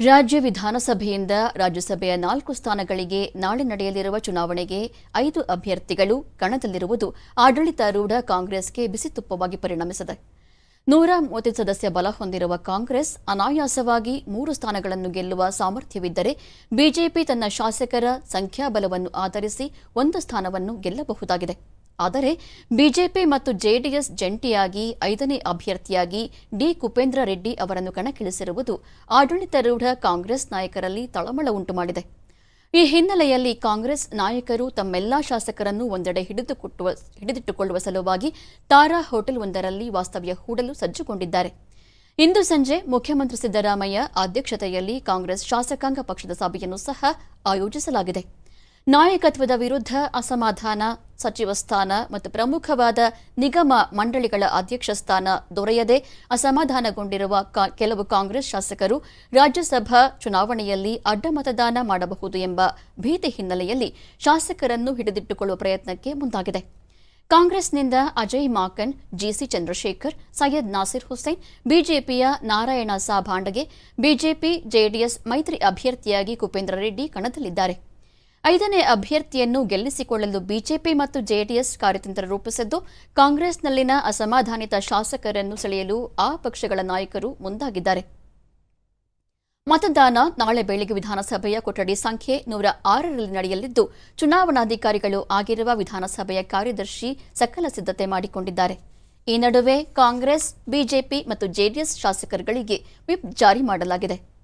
ರಾಜ್ಯ ವಿಧಾನಸಭೆಯಿಂದ ರಾಜ್ಯಸಭೆಯ ನಾಲ್ಕು ಸ್ಥಾನಗಳಿಗೆ ನಾಳೆ ನಡೆಯಲಿರುವ ಚುನಾವಣೆಗೆ ಐದು ಅಭ್ಯರ್ಥಿಗಳು ಕಣದಲ್ಲಿರುವುದು ಆಡಳಿತಾರೂಢ ಕಾಂಗ್ರೆಸ್ಗೆ ಬಿಸಿತುಪ್ಪವಾಗಿ ಪರಿಣಮಿಸಿದೆ. ನೂರ ಮೂವತ್ತು ಸದಸ್ಯ ಬಲ ಹೊಂದಿರುವ ಕಾಂಗ್ರೆಸ್ ಅನಾಯಾಸವಾಗಿ ಮೂರು ಸ್ಥಾನಗಳನ್ನು ಗೆಲ್ಲುವ ಸಾಮರ್ಥ್ಯವಿದ್ದರೆ ಬಿಜೆಪಿ ತನ್ನ ಶಾಸಕರ ಸಂಖ್ಯಾಬಲವನ್ನು ಆಧರಿಸಿ ಒಂದು ಸ್ಥಾನವನ್ನು ಗೆಲ್ಲಬಹುದಾಗಿದೆ. ಆದರೆ ಬಿಜೆಪಿ ಮತ್ತು ಜೆಡಿಎಸ್ ಜಂಟಿಯಾಗಿ ಐದನೇ ಅಭ್ಯರ್ಥಿಯಾಗಿ ಡಿ ಕುಪೇಂದ್ರ ರೆಡ್ಡಿ ಅವರನ್ನು ಕಣಕ್ಕಿಳಿಸಿರುವುದು ಆಡಳಿತಾರೂಢ ಕಾಂಗ್ರೆಸ್ ನಾಯಕರಲ್ಲಿ ತಳಮಳ ಉಂಟುಮಾಡಿದೆ. ಈ ಹಿನ್ನೆಲೆಯಲ್ಲಿ ಕಾಂಗ್ರೆಸ್ ನಾಯಕರು ತಮ್ಮೆಲ್ಲಾ ಶಾಸಕರನ್ನು ಒಂದೆಡೆ ಹಿಡಿದುಕೊಟ್ಟುವ, ಹಿಡಿದಿಟ್ಟುಕೊಳ್ಳುವ ಸಲುವಾಗಿ ತಾರಾ ಹೋಟೆಲ್ ಒಂದರಲ್ಲಿ ವಾಸ್ತವ್ಯ ಹೂಡಲು ಸಜ್ಜುಗೊಂಡಿದ್ದಾರೆ. ಇಂದು ಸಂಜೆ ಮುಖ್ಯಮಂತ್ರಿ ಸಿದ್ದರಾಮಯ್ಯ ಅಧ್ಯಕ್ಷತೆಯಲ್ಲಿ ಕಾಂಗ್ರೆಸ್ ಶಾಸಕಾಂಗ ಪಕ್ಷದ ಸಭೆಯನ್ನು ಸಹ ಆಯೋಜಿಸಲಾಗಿದೆ. ನಾಯಕತ್ವದ ವಿರುದ್ಧ ಅಸಮಾಧಾನ, ಸಚಿವ ಸ್ಥಾನ ಮತ್ತು ಪ್ರಮುಖವಾದ ನಿಗಮ ಮಂಡಳಿಗಳ ಅಧ್ಯಕ್ಷ ಸ್ಥಾನ ದೊರೆಯದೆ ಅಸಮಾಧಾನಗೊಂಡಿರುವ ಕೆಲವು ಕಾಂಗ್ರೆಸ್ ಶಾಸಕರು ರಾಜ್ಯಸಭಾ ಚುನಾವಣೆಯಲ್ಲಿ ಅಡ್ಡ ಮತದಾನ ಮಾಡಬಹುದು ಎಂಬ ಭೀತಿ ಹಿನ್ನೆಲೆಯಲ್ಲಿ ಶಾಸಕರನ್ನು ಹಿಡಿದಿಟ್ಟುಕೊಳ್ಳುವ ಪ್ರಯತ್ನಕ್ಕೆ ಮುಂದಾಗಿದೆ. ಕಾಂಗ್ರೆಸ್ನಿಂದ ಅಜಯ್ ಮಾಕನ್, ಜಿಸಿ ಚಂದ್ರಶೇಖರ್, ಸೈಯದ್ ನಾಸಿರ್ ಹುಸೇನ್, ಬಿಜೆಪಿಯ ನಾರಾಯಣ ಸಾ, ಭಾಂಡಗೆ ಬಿಜೆಪಿ, ಜೆಡಿಎಸ್ ಮೈತ್ರಿ ಅಭ್ಯರ್ಥಿಯಾಗಿ ಕುಪೇಂದ್ರ ರೆಡ್ಡಿ ಕಣದಲ್ಲಿದ್ದಾರೆ. ಐದನೇ ಅಭ್ಯರ್ಥಿಯನ್ನು ಗೆಲ್ಲಿಸಿಕೊಳ್ಳಲು ಬಿಜೆಪಿ ಮತ್ತು ಜೆಡಿಎಸ್ ಕಾರ್ಯತಂತ್ರ ರೂಪಿಸಿದ್ದು, ಕಾಂಗ್ರೆಸ್ನಲ್ಲಿನ ಅಸಮಾಧಾನಿತ ಶಾಸಕರನ್ನು ಸೆಳೆಯಲು ಆ ಪಕ್ಷಗಳ ನಾಯಕರು ಮುಂದಾಗಿದ್ದಾರೆ. ಮತದಾನ ನಾಳೆ ಬೆಳಗ್ಗೆ ವಿಧಾನಸಭೆಯ ಕೊಠಡಿ ಸಂಖ್ಯೆ ನೂರ ಆರರಲ್ಲಿ ನಡೆಯಲಿದ್ದು, ಚುನಾವಣಾಧಿಕಾರಿಗಳು ಆಗಿರುವ ವಿಧಾನಸಭೆಯ ಕಾರ್ಯದರ್ಶಿ ಸಕಲ ಸಿದ್ಧತೆ ಮಾಡಿಕೊಂಡಿದ್ದಾರೆ. ಈ ನಡುವೆ ಕಾಂಗ್ರೆಸ್, ಬಿಜೆಪಿ ಮತ್ತು ಜೆಡಿಎಸ್ ಶಾಸಕರುಗಳಿಗೆ ವಿಪ್ ಜಾರಿ ಮಾಡಲಾಗಿದೆ.